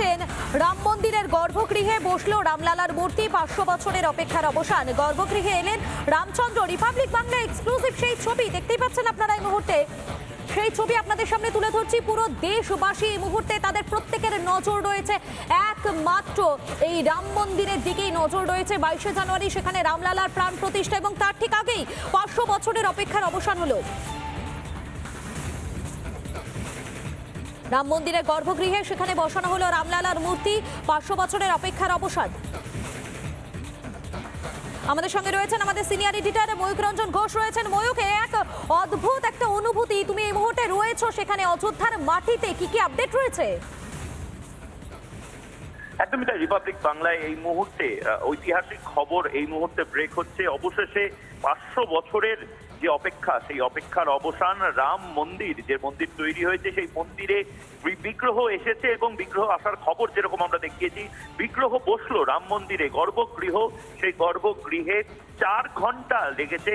পাচ্ছেন রাম মন্দিরের গর্ভগৃহে বসল রামলালার মূর্তি। পাঁচশো বছরের অপেক্ষার অবসান। গর্ভগৃহে এলেন রামচন্দ্র। রিপাবলিক বাংলা এক্সক্লুসিভ সেই ছবি। দেখতেই পাচ্ছেন আপনারা এই মুহূর্তে। সেই ছবি আপনাদের সামনে তুলে ধরছি। পুরো দেশবাসী এই মুহূর্তে তাদের প্রত্যেকের নজর রয়েছে। একমাত্র এই রাম মন্দিরের দিকেই নজর রয়েছে। বাইশে জানুয়ারি সেখানে রামলালার প্রাণ প্রতিষ্ঠা এবং তার ঠিক আগেই পাঁচশো বছরের অপেক্ষার অবসান হলো। রাম মন্দিরের গর্ভগৃহে সেখানে বসানো হলো রামলালার মূর্তি। পাঁচশো বছরের অপেক্ষার অবসাদ। আমাদের সঙ্গে রয়েছেন আমাদের সিনিয়র এডিটর ময়ূক রঞ্জন ঘোষ রয়েছেন। ময়ূক এক অদ্ভুত একটা অনুভূতি। তুমি এই মুহূর্তে রয়েছো সেখানে অযোধ্যার মাটিতে। কি কি আপডেট রয়েছে? একদমই তাই রিপাবলিক বাংলায় এই মুহূর্তে ঐতিহাসিক খবর এই মুহূর্তে ব্রেক হচ্ছে। অবশেষে পাঁচশো বছরের যে অপেক্ষা, সেই অপেক্ষার অবসান রাম মন্দির, যে মন্দির তৈরি হয়েছে, সেই মন্দিরে বিগ্রহ এসেছে এবং বিগ্রহ আসার খবর যেরকম আমরা দেখিয়েছি, বিগ্রহ বসল রাম মন্দিরে, গর্ভগৃহ, সেই গর্ভগৃহে চার ঘণ্টা লেগেছে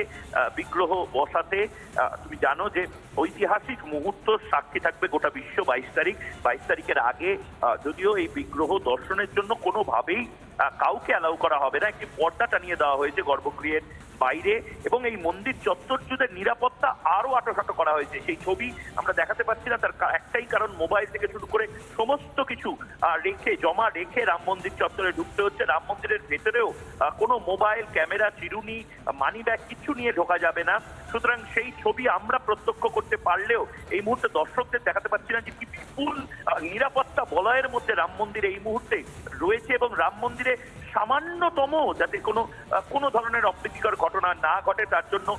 বিগ্রহ বসাতে। তুমি জানো যে ঐতিহাসিক মুহূর্ত সাক্ষী থাকবে গোটা বিশ্ব বাইশ তারিখ। বাইশ তারিখের আগে যদিও এই বিগ্রহ দর্শনের জন্য কোনোভাবেই কাউকে অ্যালাউ করা হবে না, একটি পর্দা টানিয়ে দেওয়া হয়েছে গর্ভগৃহের বাইরে এবং এই মন্দির চত্বর জুড়ে নিরাপত্তা আরও আটোসাটো করা হয়েছে। সেই ছবি আমরা দেখাতে পাচ্ছি না, তার একটাই কারণ মোবাইল থেকে শুরু করে সমস্ত কিছু রেখে, জমা রেখে রাম মন্দির চত্বরে ঢুকতে হচ্ছে। রাম মন্দিরের ভেতরেও কোনো মোবাইল, ক্যামেরা, চিরুনি, মানি ব্যাগ কিছু নিয়ে ঢোকা যাবে না। সুতরাং সেই ছবি আমরা প্রত্যক্ষ করতে পারলেও এই মুহূর্তে দর্শকদের দেখাতে পাচ্ছি না যে কি বিপুল নিরাপত্তা বলয়ের মধ্যে রাম মন্দির এই মুহূর্তে রয়েছে এবং রাম মন্দিরে সামান্যতম যাতে কোনো কোনো ধরনের অপ্রীতিকর ঘটনা না ঘটে, তার জন্য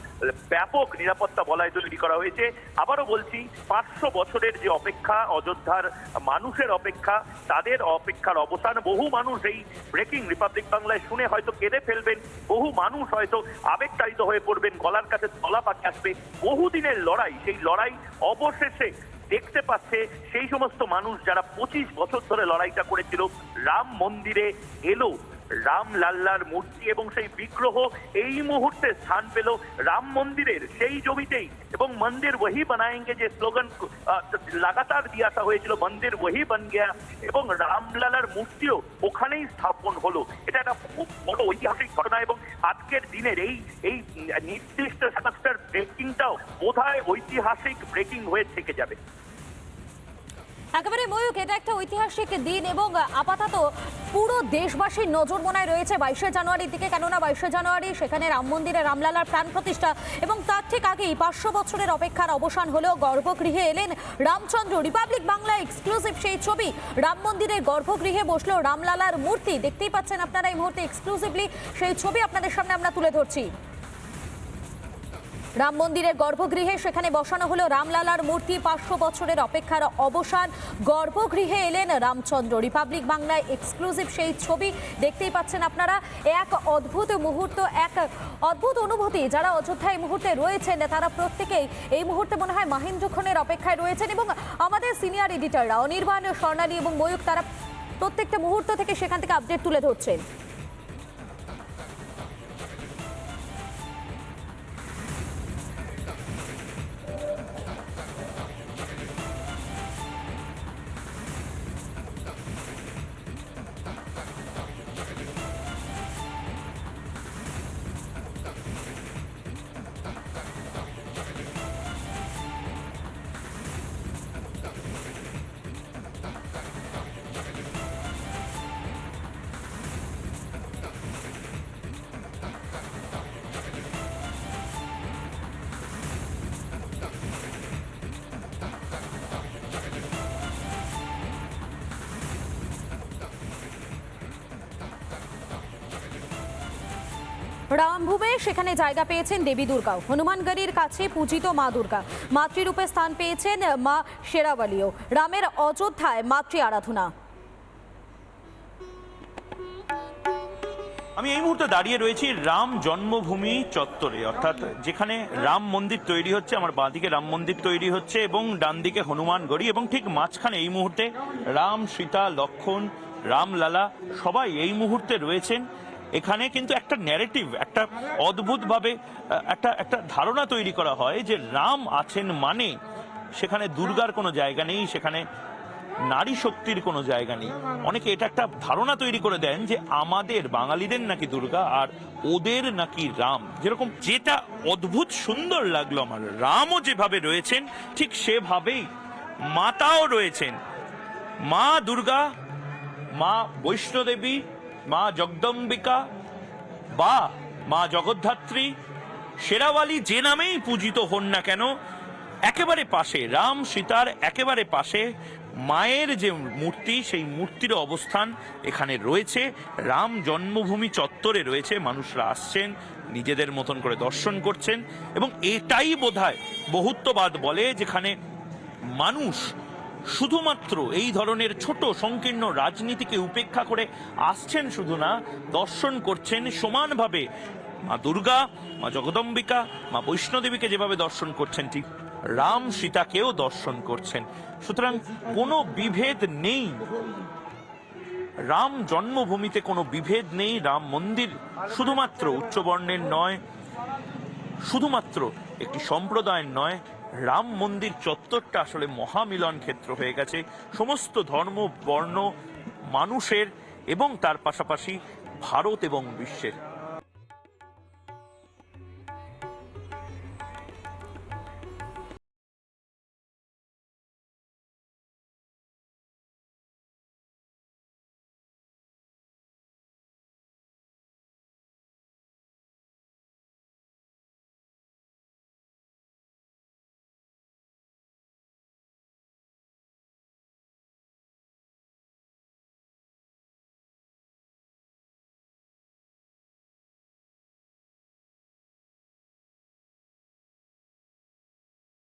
ব্যাপক নিরাপত্তা বলয় তৈরি করা হয়েছে। আবারও বলছি, পাঁচশো বছরের যে অপেক্ষা, অযোধ্যার মানুষের অপেক্ষা, তাদের অপেক্ষার অবসান, বহু মানুষ এই ব্রেকিং রিপাবলিক বাংলায় শুনে হয়তো কেঁদে ফেলবেন, বহু মানুষ হয়তো আবেগতাড়িত হয়ে পড়বেন, গলার কাছে তলা পাখি আসবে। বহুদিনের লড়াই, সেই লড়াই অবশেষে দেখতে পাচ্ছে সেই সমস্ত মানুষ যারা পঁচিশ বছর ধরে লড়াইটা করেছিল, রাম মন্দিরে এলো। রাম লাল্লার মূর্তি এবং সেই বিগ্রহ এই মুহূর্তে স্থান পেল রাম মন্দিরের সেই জমিতেই। এবং মন্দির ওহি বানায়েঙ্গে যে স্লোগান লাগাতার দিয়ে আসা হয়েছিল, মন্দির ওহি বান গেয়া এবং রামলালার মূর্তিও ওখানেই স্থাপন হলো। এটা একটা খুব বড় ঐতিহাসিক ঘটনা এবং আজকের দিনের এই এই নির্দিষ্ট ব্রেকিংটাও বোধহয় ঐতিহাসিক ব্রেকিং হয়ে থেকে যাবে। একেবারে ময়ূক এটা একটা ঐতিহাসিক দিন এবং আপাতত পুরো দেশবাসীর নজর মনায় রয়েছে বাইশে জানুয়ারির দিকে। কেননা বাইশে জানুয়ারি সেখানে রাম মন্দিরে রামলালার প্রাণ প্রতিষ্ঠা এবং তার ঠিক আগেই পাঁচশো বছরের অপেক্ষার অবসান হলেও গর্ভগৃহে এলেন রামচন্দ্র। রিপাবলিক বাংলা এক্সক্লুসিভ সেই ছবি, রাম মন্দিরের গর্ভগৃহে বসল রামলালার মূর্তি। দেখতেই পাচ্ছেন আপনারা এই মুহূর্তে এক্সক্লুসিভলি সেই ছবি। আপনাদের সামনে আমরা তুলে ধরছি। রাম মন্দিরের গর্ভগৃহে সেখানে বসানো হলো রামলালার মূর্তি। পাঁচশো বছরের অপেক্ষার অবসান। গর্ভগৃহে এলেন রামচন্দ্র। রিপাবলিক বাংলায় এক্সক্লুসিভ সেই ছবি দেখতেই পাচ্ছেন আপনারা। এক অদ্ভুত মুহূর্ত, এক অদ্ভুত অনুভূতি। যারা অযোধ্যায় এই মুহূর্তে রয়েছেন, তারা প্রত্যেকেই এই মুহূর্তে মনে হয় মাহেন্দ্রক্ষণের অপেক্ষায় রয়েছেন এবং আমাদের সিনিয়র এডিটররা অনির্বাণ স্বর্ণালী এবং ময়ূক তারা প্রত্যেকটা মুহূর্ত থেকে সেখান থেকে আপডেট তুলে ধরছেন। রামভূমে সেখানে জায়গা পেয়েছেন দেবী দুর্গাও হনুমানগড়ির কাছে পূজিত মা দুর্গা। মাতৃরূপে স্থান পেয়েছেন মা শেরাওয়ালিও রামের অযোধ্যায় মাতৃ আরাধনা। আমি এই মুহূর্তে দাঁড়িয়ে রয়েছি রাম জন্মভূমি চত্বরে, অর্থাৎ যেখানে রাম মন্দির তৈরি হচ্ছে, আমার বাঁদিকে রাম মন্দির তৈরি হচ্ছে এবং ডান দিকে হনুমান গড়ি এবং ঠিক মাঝখানে এই মুহূর্তে রাম সীতা, লক্ষণ, রামলালা সবাই এই মুহূর্তে রয়েছেন। এখানে কিন্তু একটা ন্যারেটিভ একটা অদ্ভুতভাবে একটা একটা ধারণা তৈরি করা হয় যে রাম আছেন মানে সেখানে দুর্গার কোনো জায়গা নেই, সেখানে নারী শক্তির কোনো জায়গা নেই। অনেকে এটা একটা ধারণা তৈরি করে দেন যে আমাদের বাঙালিদের নাকি দুর্গা আর ওদের নাকি রাম। যেরকম যেটা অদ্ভুত সুন্দর লাগল আমার, রামও যেভাবে রয়েছেন, ঠিক সেভাবেই মাতাও রয়েছেন। মা দুর্গা, মা বৈষ্ণোদেবী মা জগদম্বিকা বা মা জগদ্ধাত্রী, শেরাওয়ালি যে নামেই পূজিত হন না কেন, একেবারে পাশে, রাম সীতার একেবারে পাশে মায়ের যে মূর্তি, সেই মূর্তির অবস্থান এখানে রয়েছে। রাম জন্মভূমি চত্বরে রয়েছে, মানুষরা আসছেন, নিজেদের মতন করে দর্শন করছেন এবং এটাই বোধ হয় বহুত্ববাদ বলে যেখানে মানুষ শুধুমাত্র এই ধরনের ছোট সংকীর্ণ রাজনীতিকে উপেক্ষা করে আসছেন শুধু না, দর্শন করছেন সমানভাবে। মা দুর্গা, মা জগদম্বিকা, মা বৈষ্ণোদেবীকে যেভাবে দর্শন করছেন, ঠিক রাম সীতাকেও দর্শন করছেন। সুতরাং কোনো বিভেদ নেই। রাম জন্মভূমিতে কোনো বিভেদ নেই, রাম মন্দির শুধুমাত্র উচ্চবর্ণের নয়, শুধুমাত্র একটি সম্প্রদায়ের নয় রাম মন্দির চত্বরটা আসলে মহামিলন ক্ষেত্র হয়ে গেছে। সমস্ত ধর্ম, বর্ণ, মানুষের এবং তার পাশাপাশি ভারত এবং বিশ্বের।